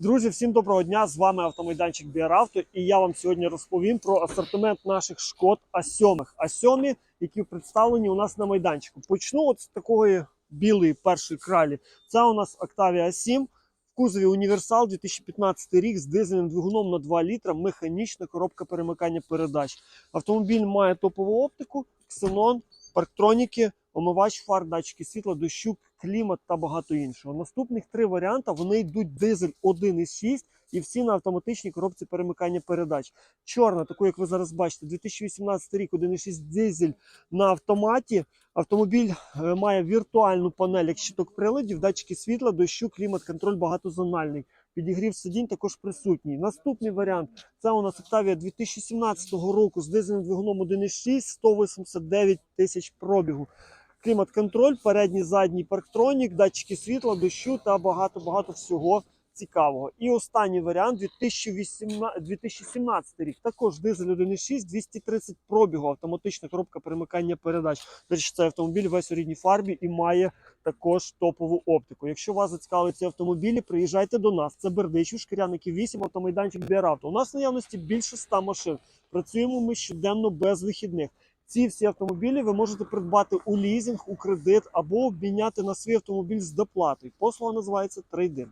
Друзі, всім доброго дня! З вами автомайданчик Біаравто, і я вам сьогодні розповім про асортимент наших шкод А7. А7, які представлені у нас на майданчику. Почну от з такої білої першої кралі. Це у нас Octavia A7 в кузові Універсал 2015 рік з дизельним двигуном на 2 літра, механічна коробка перемикання передач. Автомобіль має топову оптику, ксенон, парктроніки, омивач фар, датчики світла, дощу, клімат та багато іншого. Наступних три варіанти вони йдуть дизель 1,6 і всі на автоматичній коробці перемикання передач. Чорна, таку як ви зараз бачите, 2018 рік 1,6 дизель на автоматі. Автомобіль е, має віртуальну панель як щиток приладів, датчики світла, дощу, клімат, контроль багатозональний. Підігрів сидінь також присутній. Наступний варіант це у нас Octavia 2017 року з дизельним двигуном 1,6, 189 тисяч пробігу. Клімат-контроль, передній, задній парктронік, датчики світла, дощу та багато-багато всього цікавого. І останній варіант 2018, 2017 рік. Також дизель 1,6, 230 пробігу, автоматична коробка перемикання передач. Речі, цей автомобіль весь у рідній фарбі і має також топову оптику. Якщо вас зацікавили ці автомобілі, приїжджайте до нас. Це Бердичів, Шкіряники 8, автомайданчик Біаравто. У нас в наявності більше 100 машин. Працюємо ми щоденно без вихідних. Ці всі автомобілі ви можете придбати у лізинг, у кредит або обміняти на свій автомобіль з доплатою. Послуга називається трейдинг.